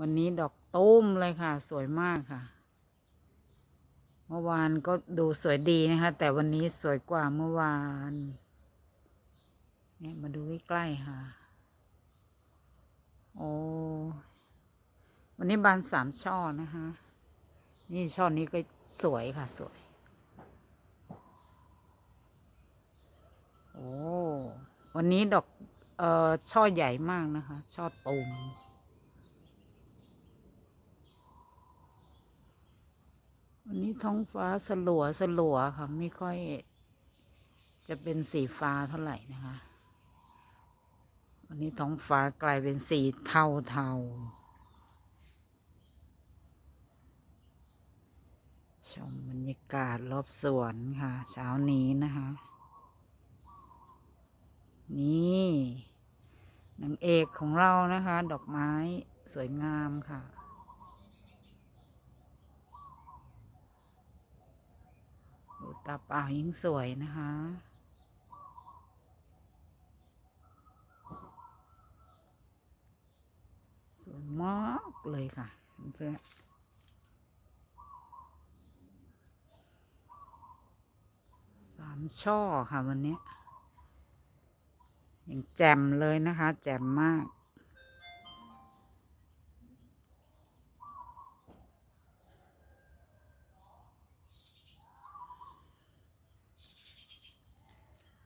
วันนี้ดอกตุ้มเลยค่ะ สวยมากค่ะ เมื่อวานก็ดูสวยดีนะคะ แต่วันนี้สวยกว่าเมื่อวาน เนี่ยมาดูใกล้ๆค่ะ โอ้วันนี้บานสามช่อนะคะ นี่ช่อนี้ก็สวยค่ะสวย โอ้วันนี้ดอกเอ่อช่อใหญ่มากนะคะ ช่อตูม วันนี้ท้องฟ้าสลัวสลัวค่ะ ไม่ค่อย จะเป็นสีฟ้าเท่าไหร่นะคะ วันนี้ท้องฟ้ากลายเป็นสีเทาเทาชมบรรยากาศรอบสวนค่ะ เช้านี้นะคะ นี่นางเอกของเรานะคะ ดอกไม้สวยงามค่ะ ตาเปล่ายิ่งสวยนะคะ สวยมากเลยค่ะเพื่อนสามช่อค่ะวันนี้ยังแจ่มเลยนะคะ แจ่มมาก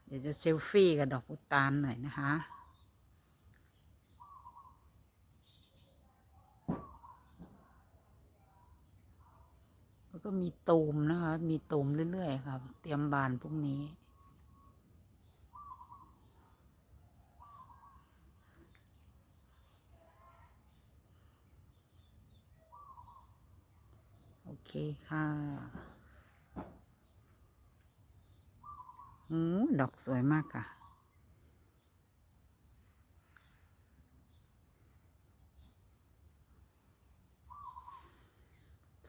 เดี๋ยวจะเซลฟี่กับดอกพุตานหน่อยนะคะ แล้วก็มีตูมนะคะ มีตูมเรื่อยๆครับเตรียมบานพรุ่งนี้ โอเคค่ะ โอ้ดอกสวยมากค่ะ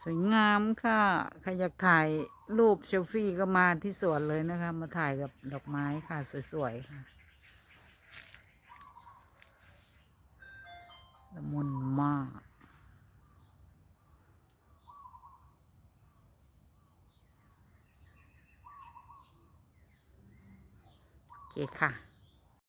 สวยงามค่ะใครอยากถ่ายรูปเซลฟี่ก็มาที่สวนเลยนะคะ มาถ่ายกับดอกไม้ค่ะ สวย ๆ ค่ะ เคค่ะ